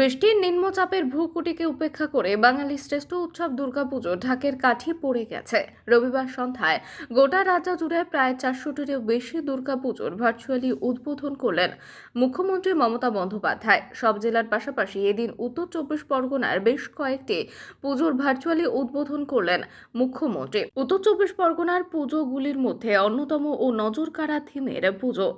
বৃষ্টির নিম্নচাপের ভূকুটিকে উপেক্ষা করে বাঙালি শ্রেষ্ঠ উৎসব দুর্গাপুজো ঢাকের কাঠি পড়ে গেছে। রবিবার সন্ধ্যায় গোটা রাজ্য জুড়ে প্রায় চারশোটিরও বেশি দুর্গাপুজোর ভার্চুয়ালি উদ্বোধন করলেন মুখ্যমন্ত্রী মমতা বন্দ্যোপাধ্যায়। সব জেলার পাশাপাশি এদিন উত্তর চব্বিশ পরগনার বেশ কয়েকটি পুজোর ভার্চুয়ালি উদ্বোধন করলেন মুখ্যমন্ত্রী। উত্তর চব্বিশ পরগনার পুজোগুলির মধ্যে অন্যতম ও নজরকাড়া থিমের পুজো।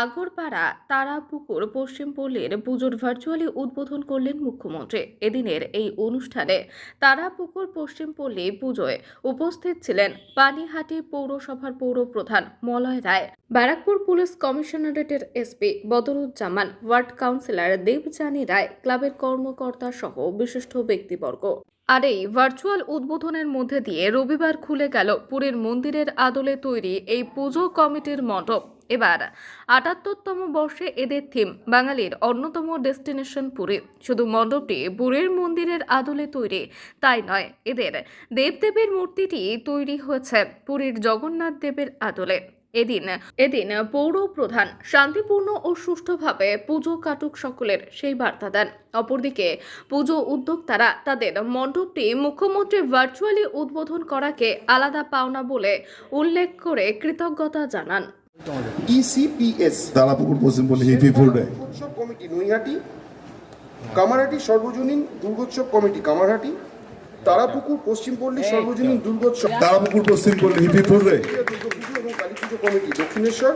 আগরপাড়া, তারাপুকুর, পশ্চিমপল্লীর পুজোর ভার্চুয়ালি উদ্বোধন করলেন মুখ্যমন্ত্রী। এদিনের এই অনুষ্ঠানে তারাপুকুর পশ্চিমপল্লী পুজোয় উপস্থিত ছিলেন পানিহাটি পৌরসভার পৌর প্রধান Malay Roy. Barrackpore police কমিশনারেটের SP Badruzzaman, ward councillor Debjani Roy, ক্লাবের কর্মকর্তা সহ বিশিষ্ট ব্যক্তিবর্গ। আর এই ভার্চুয়াল উদ্বোধনের মধ্যে দিয়ে রবিবার খুলে গেল পুরীর মন্দিরের আদলে তৈরি এই পুজো কমিটির মণ্ডপ। এবার আটাত্তরতম বর্ষে এদের থিম বাঙালির অন্যতম ডেস্টিনেশন পুরী। শুধু মণ্ডপটি পুরীর মন্দিরের আদলে তৈরি তাই নয়, এদের দেবদেবীর মূর্তিটি তৈরি হয়েছে পুরীর জগন্নাথ দেবের আদলে। এদিন এদিন পৌর প্রধান শান্তিপূর্ণ ও সুষ্ঠুভাবে পুজো কাটুক সকলের সেই বার্তা দেন। অপরদিকে পুজো উদ্যোক্তারা তাদের মণ্ডপটি মুখ্যমন্ত্রী ভার্চুয়ালি উদ্বোধন করাকে আলাদা পাওনা বলে উল্লেখ করে কৃতজ্ঞতা জানান। ইসিপিএস তারাপুকুর ফুলবে দুর্গোৎসব কমিটি নৈহাটি কামারহাটি সর্বজনীন দুর্গোৎসব কমিটি কামারহাটি। তারাপুকুর পশ্চিমপল্লী সর্বজনীন দুর্গোৎসব। তারাপুকুর পশ্চিমপল্লী হিপি দুর্গাপুজো এবং কালী পুজো কমিটি দক্ষিণেশ্বর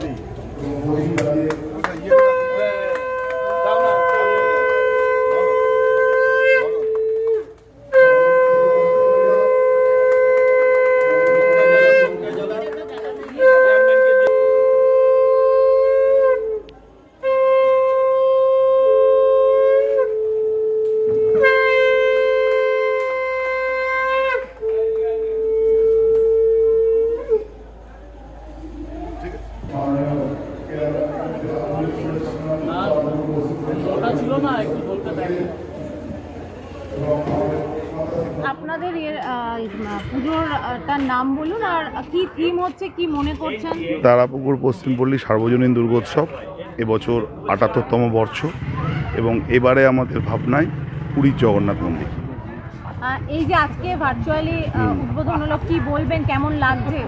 ওটা ছিল না একটু বলতে দেখেন আপনাদের এর নাম বলুন আর কি থিম হচ্ছে কি মনে করছেন? তারাপুকুর পশ্চিমপল্লী সার্বজনীন দুর্গোৎসব এবছর আটাত্তরতম বর্ষ এবং এবারে আমাদের ভাবনায় পুরীর জগন্নাথ মন্দির। এই যে আজকে ভার্চুয়ালি উদ্বোধন হলো কি বলবেন কেমন লাগছে?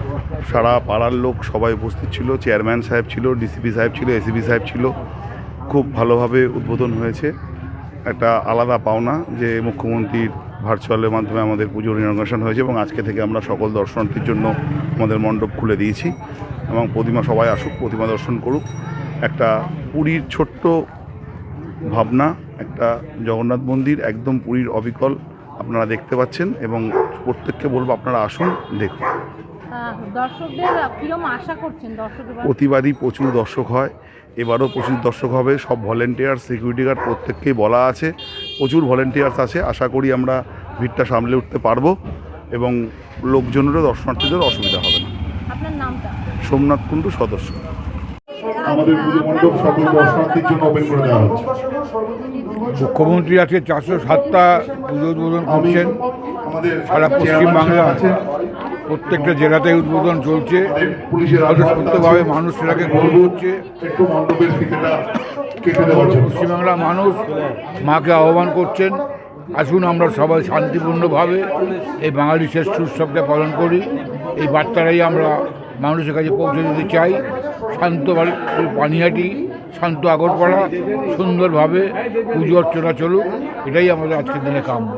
সারা পাড়ার লোক সবাই উপস্থিত ছিল চেয়ারম্যান সাহেব ছিল ডিসিপি সাহেব ছিল এসিপি সাহেব ছিল খুব ভালোভাবে উদ্বোধন হয়েছে। একটা আলাদা পাওনা যে মুখ্যমন্ত্রীর ভার্চুয়ালের মাধ্যমে আমাদের পুজোর ইনগ্রেশন হয়েছে এবং আজকে থেকে আমরা সকল দর্শনার্থীর জন্য আমাদের মণ্ডপ খুলে দিয়েছি এবং প্রতিমা সবাই আসুক, প্রতিমা দর্শন করুক। একটা পুরীর ছোট্ট ভাবনা, একটা জগন্নাথ মন্দির একদম পুরীর অবিকল আপনারা দেখতে পাচ্ছেন এবং প্রত্যেককে বলব আপনারা আসুন, দেখুন। দর্শকদের কিরম আশা করছেন দর্শক প্রতিবারই প্রচুর দর্শক হয় এবারও প্রচুর দর্শক হবে সব ভলেন্টিয়ার সিকিউরিটি গার্ড প্রত্যেককেই বলা আছে প্রচুর ভলেন্টিয়ার্স আছে আশা করি আমরা ভিড়টা সামলে উঠতে পারব এবং লোকজনেরও দর্শনার্থীদের অসুবিধা হবে না। আপনার নামটা? সোমনাথ কুণ্ডু সদস্য। আমাদের পুজো মণ্ডপ সকল দর্শনার্থীর জন্য ওপেন করে দেওয়া হচ্ছে। মুখ্যমন্ত্রী আজকে চারশো সাতটা পুজো উদ্বোধন করছেন আমাদের সারা পশ্চিমবাংলা। প্রত্যেকটা জেলাতেই উদ্বোধন চলছে। পুলিশের স্বতঃস্ফূর্তভাবে মানুষ সেটাকে দেওয়ার জন্য। পশ্চিমবাংলার মানুষ মাকে আহ্বান করছেন। আসুন আমরা সবাই শান্তিপূর্ণভাবে এই বাঙালি শ্রেষ্ঠ উৎসবটা পালন করি। এই বার্তাটাই আমরা মানুষের কাছে পৌঁছে দিতে চাই। শান্ত পানিহাটি শান্ত আগরপাড়া সুন্দরভাবে পুজো অর্চনা চলুক। এটাই আমাদের আজকের দিনে কাম্য।